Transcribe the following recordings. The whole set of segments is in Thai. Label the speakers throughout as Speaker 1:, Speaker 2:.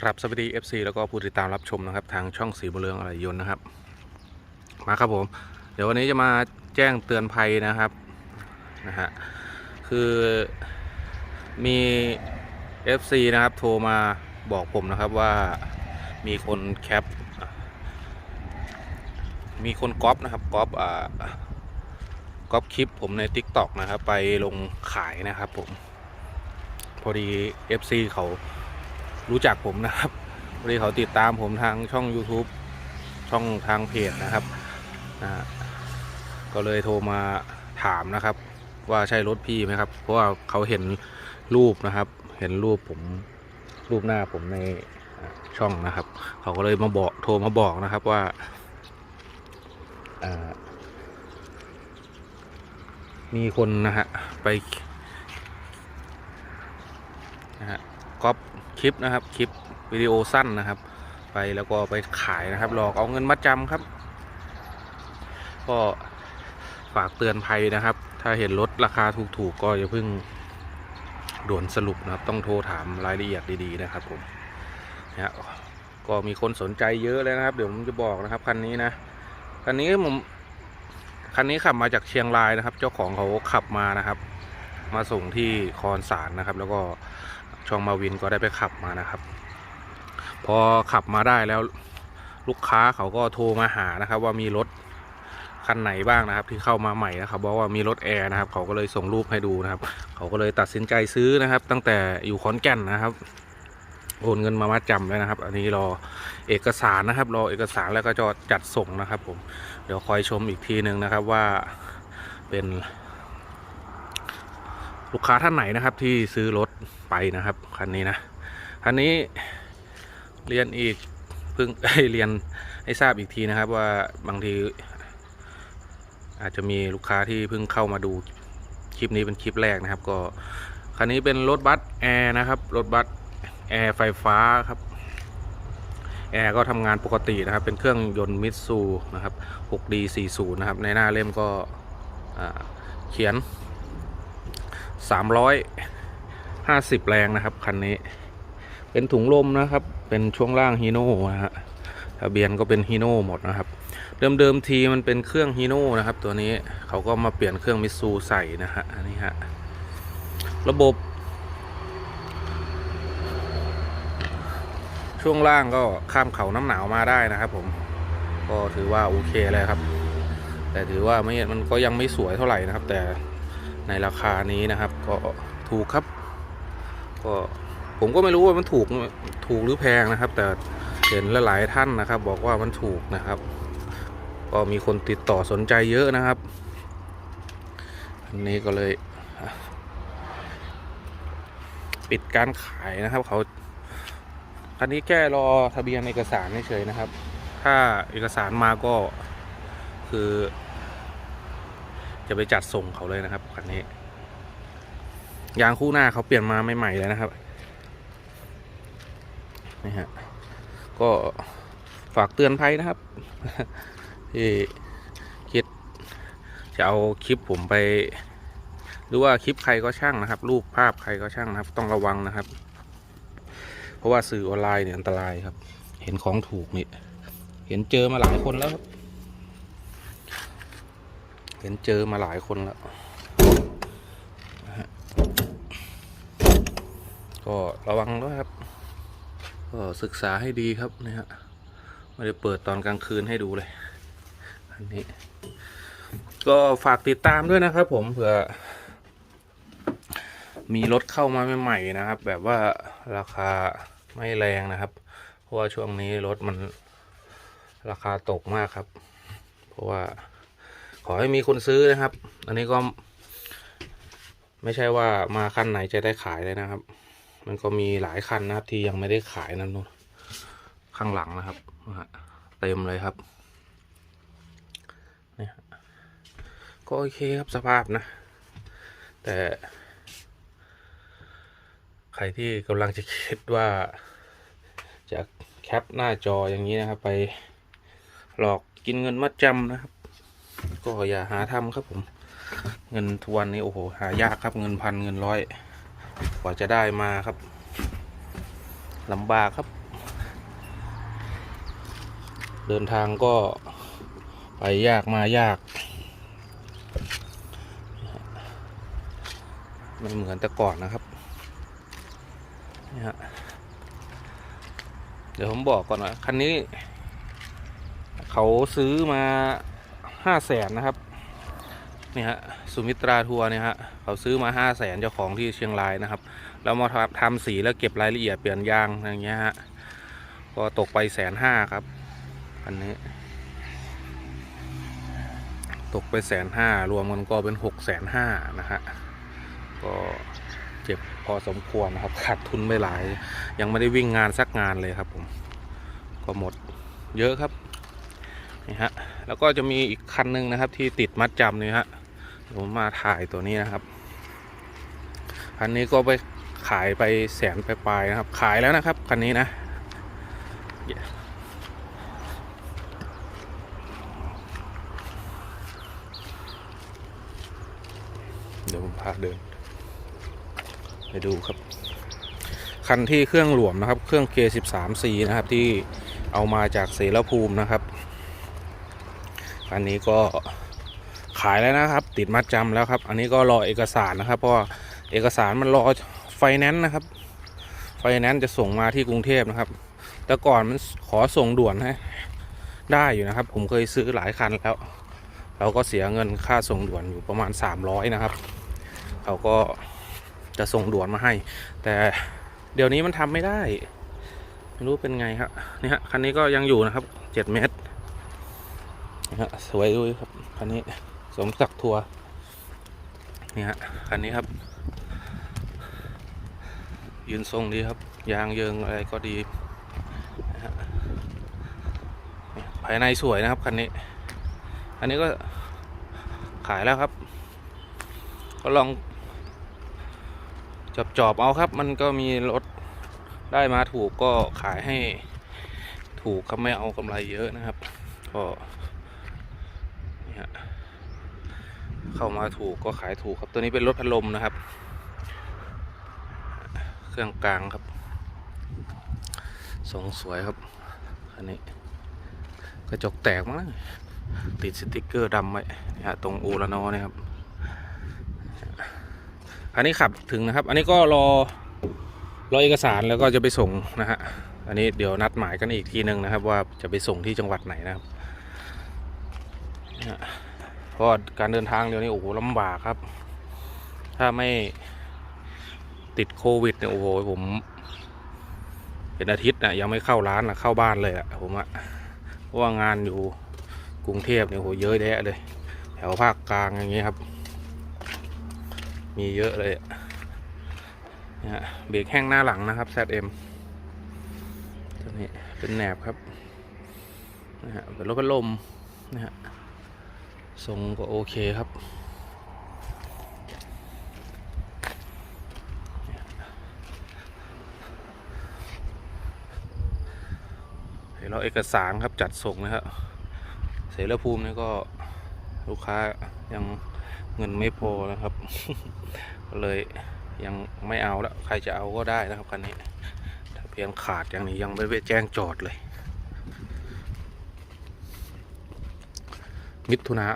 Speaker 1: ครับสวัสดี FC แล้วก็ผู้ติดตามรับชมนะครับทางช่องสีบุเรืองอะไรยนนะครับ มาครับผม เดี๋ยววันนี้จะมาแจ้งเตือนภัยนะครับนะฮะคือมี FC นะครับโทรมาบอกผมนะครับว่ามีคนแคป มีคนก๊อปนะครับก๊อปอ่าก๊อปคลิปผมใน TikTok นะครับ ไปลงขายนะครับผม พอดี FC เขา รู้จักผมนะครับพอดีเขาติดตามผมทางช่อง YouTube ช่องทางเพจนะครับนะก็เลยโทรมาถามนะครับ ว่าใช่รถพี่ไหมครับ เพราะว่าเขาเห็นรูปนะครับ เห็นรูปผมรูปหน้าผมในช่องนะครับ เขาก็เลยมาบอกโทรมาบอกนะครับว่าอมีคนนะฮะไปนะฮะก๊อป ลิปนะครับคลิปวิดีโอสั้นนะครับ ไปแล้วก็ไปขายนะครับ หลอกเอาเงินมัดจำครับ ก็ฝากเตือนภัยนะครับ ถ้าเห็นรถราคาถูกๆก็อย่าเพิ่งด่วนสรุปนะครับ ต้องโทรถามรายละเอียดดีๆนะครับผมนะฮะก็มีคนสนใจเยอะเลยนะครับ เดี๋ยวผมจะบอกนะครับคันนี้นะคันนี้ผมคันนี้ขับมาจากเชียงรายนะครับ เจ้าของเขาขับมานะครับ มาส่งที่คอนสารนะครับ แล้วก็ ช่องมาวินก็ได้ไปขับมานะครับ พอขับมาได้แล้วลูกค้าเขาก็โทรมาหานะครับ ว่ามีรถคันไหนบ้างนะครับ ที่เข้ามาใหม่นะครับบอกว่ามีรถแอร์นะครับ เขาก็เลยส่งรูปให้ดูนะครับ เขาก็เลยตัดสินใจซื้อนะครับ ตั้งแต่อยู่ขอนแก่นนะครับโอนเงินมามัดจำเลยนะครับ อันนี้รอเอกสารนะครับ รอเอกสารแล้วก็จะจัดส่งนะครับ ผม เดี๋ยวคอยชมอีกทีหนึ่งนะครับว่าเป็น ลูกค้าท่านไหนนะครับที่ซื้อรถไปนะครับคันนี้นะคันนี้เรียนอีกเพิ่งเรียนให้ทราบอีกทีนะครับว่าบางที อาจจะมีลูกค้าที่เพิ่งเข้ามาดูคลิปนี้เป็นคลิปแรกนะครับ ก็คันนี้เป็นรถบัสแอร์นะครับรถบัสแอร์ไฟฟ้าครับแอร์ก็ทำงานปกตินะครับ เป็นเครื่องยนต์มิตซูนะครับ 6D 40 นะครับ ในหน้าเล่มก็เขียน อ่าเขียน350แรงนะครับ คันนี้ เป็นถุงลมนะครับ เป็นช่วงล่างฮีโน่นะฮะทะเบียนก็เป็นฮีโน่หมดนะครับ เดิมๆทีมันเป็นเครื่องฮีโน่นะครับ ตัวนี้เขาก็มาเปลี่ยนเครื่องมิซูใส่นะฮะอันนี้ฮะระบบ ช่วงล่างก็ข้ามเขาน้ำหนาวมาได้นะครับ ผม ก็ถือว่าโอเคเลยครับ แต่ถือว่าไม่มันก็ยังไม่สวยเท่าไหร่นะครับ แต่ ในราคานี้นะครับ ก็ถูกครับ ก็ผมก็ไม่รู้ว่ามันถูกถูกหรือแพงนะครับ แต่เห็นหลายท่านนะครับ บอกว่ามันถูกนะครับ ก็มีคนติดต่อสนใจเยอะนะครับ อันนี้ก็เลย ปิดการขายนะครับเขาคันนี้แค่รอทะเบียนเอกสารเฉยนะครับ ถ้าเอกสารมาก็คือ จะไปจัดส่งเขาเลยนะครับคันนี้ ยางคู่หน้าเขาเปลี่ยนมาใหม่ๆเลยนะครับนี่ฮะก็ฝากเตือนภัยนะครับที่คิดจะเอาคลิปผมไป หรือว่าคลิปใครก็ช่างนะครับ รูปภาพใครก็ช่างนะครับ ต้องระวังนะครับ เพราะว่าสื่อออนไลน์เนี่ยอันตรายครับ เห็นของถูกนี่เห็นเจอมาหลายคนแล้วครับ เห็นเจอมาหลายคนแล้วก็ระวังด้วยครับ ก็ศึกษาให้ดีครับนะฮะไม่ได้เปิดตอนกลางคืนให้ดูเลย อันนี้ ก็ฝากติดตามด้วยนะครับ ผมเผื่อ มีรถเข้ามาใหม่ๆนะครับ แบบว่าราคาไม่แรงนะครับ เพราะว่าช่วงนี้รถมันราคาตกมากครับ เพราะว่า ขอให้มีคนซื้อนะครับ อันนี้ก็ ไม่ใช่ว่ามาคันไหนจะได้ขายเลยนะครับ มันก็มีหลายคันนะครับที่ยังไม่ได้ขายนั่นนู่นข้างหลังนะครับเต็มเลยครับเนี่ยฮะก็โอเคครับสภาพนะ แต่ ใครที่กำลังจะคิดว่าจะแคปหน้าจออย่างนี้นะครับ ไปหลอกกินเงินมัดจำนะครับ ก็อย่าหาทำครับผม เงินทวนนี้โอ้โหหายากครับเงินพันเงินร้อย กว่าจะได้มาครับลำบากครับ เดินทางก็ไปยากมายาก ไม่เหมือนแต่ก่อนนะครับนี่ฮะเดี๋ยวผมบอกก่อนนะคันนี้ เขาซื้อมา ห้าแสนนะครับนี่ฮะสุมิตราทัวร์เนี่ยฮะเขาซื้อมาห้าแสนเจ้าของที่เชียงรายนะครับ แล้วมาทำสีแล้วเก็บรายละเอียดเปลี่ยนยางอะไรอย่างเงี้ยฮะก็ตกไปแสนห้าครับ อันนี้ ตกไปแสนห้ารวมกันก็เป็นหกแสนห้านะฮะก็เจ็บพอสมควรนะครับขาดทุนไปหลาย ยังไม่ได้วิ่งงานสักงานเลยครับผม ก็หมดเยอะครับ นี่ฮะแล้วก็จะมีอีกคันหนึ่งนะครับ ที่ติดมัดจำนี่ฮะผมมาถ่ายตัวนี้นะครับคันนี้ก็ไปขายไปแสนไปปลายนะครับ ขายแล้วนะครับคันนี้นะเดี๋ยวผมพาเดิน ไปดูครับ คันที่เครื่องหลวมนะครับ เครื่อง K13C นะครับ ที่เอามาจากเสรภูมินะครับ อันนี้ก็ขายแล้วนะครับ ติดมัดจำแล้วครับ อันนี้ก็รอเอกสารนะครับ เพราะเอกสารมันรอไฟแนนซ์นะครับไฟแนนซ์จะส่งมาที่กรุงเทพนะครับ แต่ก่อนมันขอส่งด่วนให้ได้อยู่นะครับ ผมเคยซื้อหลายคันแล้ว เราก็เสียเงินค่าส่งด่วนอยู่ประมาณ 300 นะครับ เขาก็จะส่งด่วนมาให้ แต่เดี๋ยวนี้มันทำไม่ได้ไม่รู้เป็นไงครับนี่ฮะคันนี้ก็ยังอยู่นะครับ 7 เมตร ฮะสวยด้วยครับคันนี้สมศักดิ์ทัวร์นี่ฮะคันนี้ครับ ยืนทรงดีครับ ยางเยิงอะไรก็ดีภายในสวยนะครับคันนี้ อันนี้ก็ขายแล้วครับ ก็ลองจอบจอบๆเอาครับ มันก็มีรถได้มาถูกก็ขายให้ถูกครับไม่เอากำไรเยอะนะครับ ก็ เข้ามาถูกก็ขายถูกครับ ตัวนี้เป็นรถพัดลมนะครับ เครื่องกลางครับทรงสวยครับอันนี้กระจกแตกมั้งติดสติกเกอร์ดำไว้นะฮะตรงอูรานอเนี่ยครับ อันนี้ขับถึงนะครับ อันนี้ก็รอรอเอกสารแล้วก็จะไปส่งนะฮะ อันนี้เดี๋ยวนัดหมายกันอีกทีหนึ่งนะครับ ว่าจะไปส่งที่จังหวัดไหนนะครับ นะฮะเพราะการเดินทางเดี๋ยวนี้โอ้โหลำบากครับ ถ้าไม่ติดโควิดเนี่ยโอ้โหผมเป็นอาทิตย์นะยังไม่เข้าร้านนะเข้าบ้านเลยอะผมอะเพราะว่างานอยู่กรุงเทพเนี่ยโหเยอะแยะเลย แถวภาคกลางอย่างเงี้ยครับ มีเยอะเลยอะเนี่ยฮะเบรกแห้งหน้าหลังนะครับ ZM ตัวนี้เป็นแหนบครับนะฮะเป็นรถพัดลมนะฮะ ทรงก็โอเคครับเดี๋ยวเราเอกสารครับจัดส่งนะครับเสรภูมินี่ก็ลูกค้ายังเงินไม่พอนะครับ ก็เลยยังไม่เอาแล้ว ใครจะเอาก็ได้นะครับคันนี้ถ้าเพียงขาดอย่างนี้ยังไม่ไปแจ้งจอดเลย มิถุนา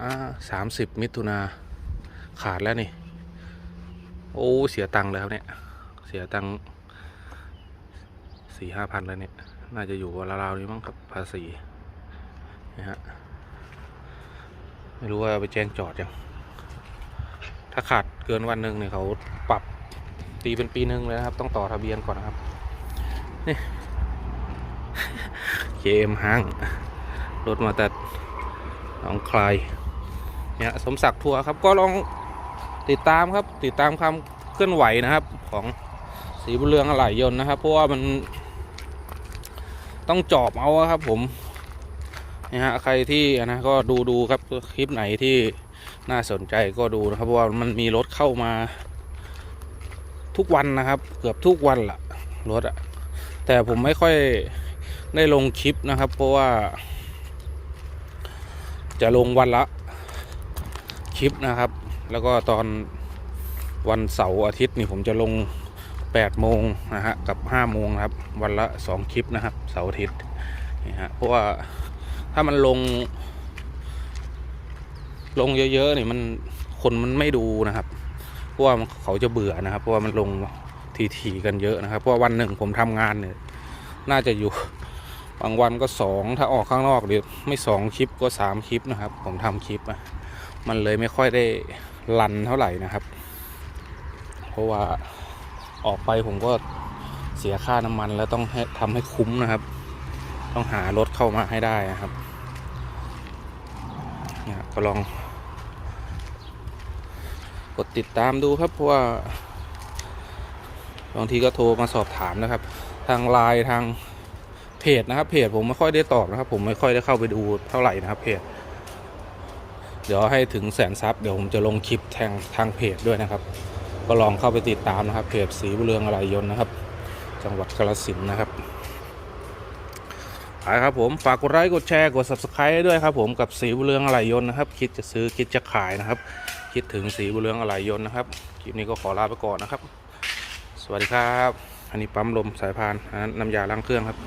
Speaker 1: สามสิบมิถุนาขาดแล้วนี่ โอ้ เสียตังค์เลยครับเนี่ย เสียตังค์สี่ห้าพันแล้วเนี่ย น่าจะอยู่ราวๆนี้มั้งครับภาษีนะฮะ ไม่รู้ว่าไปแจ้งจอดยัง ถ้าขาดเกินวันหนึ่งเนี่ยเขาปรับตีเป็นปีหนึ่งเลยนะครับ ต้องต่อทะเบียนก่อนนะครับ นี่ KM ห้าง รถมาแต่ หนองคลายเนี่ยสมศักดิ์ทัวร์ครับก็ลองติดตามครับติดตามความเคลื่อนไหวนะครับ ของสีบุญเรืองอะไหล่ยนต์นะครับเพราะว่ามันต้องจอบเอาครับผมนี่ฮะใครที่นนะก็ดูดูครับคลิปไหนที่น่าสนใจก็ดูนะครับเพราะว่ามันมีรถเข้ามา ทุกวันนะครับ เกือบทุกวันละรถอะแต่ผมไม่ค่อยได้ลงคลิปนะครับ เพราะว่า จะลงวันละคลิปนะครับ แล้วก็ตอนวันเสาร์อาทิตย์นี่ผมจะลง8โมงนะฮะกับ5โมงครับ วันละ 2 คลิปนะครับเสาร์อาทิตย์นี่ฮะเพราะว่าถ้ามันลง ลงเยอะๆนี่มันคนมันไม่ดูนะครับเพราะว่าเขาจะเบื่อนะครับ เพราะว่ามันลงทีๆกันเยอะนะครับ เพราะว่าวันหนึ่งผมทำงานเนี่ยน่าจะอยู่ บางวันก็สองถ้าออกข้างนอกเดี๋ยวไม่สองคลิปก็สามคลิปนะครับ ผมทำคลิปอะมันเลยไม่ค่อยได้รันเท่าไหร่นะครับ เพราะว่าออกไปผมก็เสียค่าน้ำมันแล้วต้องให้ทำให้คุ้มนะครับ ต้องหารถเข้ามาให้ได้นะครับเนี่ยก็ลอง กดติดตามดูครับเพราะว่าบางทีก็โทรมาสอบถามนะครับ ทางไลน์ทาง เพจนะครับเพจผมไม่ค่อยได้ตอบนะครับ ผมไม่ค่อยได้เข้าไปดูเท่าไหร่นะครับเพจเดี๋ยวให้ถึงแสนซับเดี๋ยวผมจะลงคลิปทางทางเพจด้วยนะครับ ก็ลองเข้าไปติดตามนะครับ เพจสีบุเรืองอะไรยนนะครับ จังหวัดกาฬสินธุ์นะครับไปครับผมฝากกดไลค์กดแชร์กด subscribe ด้วยครับ ผมกับสีบุเรืองอะไรยนนะครับ คิดจะซื้อคิดจะขายนะครับ คิดถึงสีบุเรืองอะไรยนนะครับคลิปนี้ก็ขอลาไปก่อนนะครับ สวัสดีครับ อันนี้ปั๊มลมสายพานอันนั้นน้ำยาล้างเครื่องครับ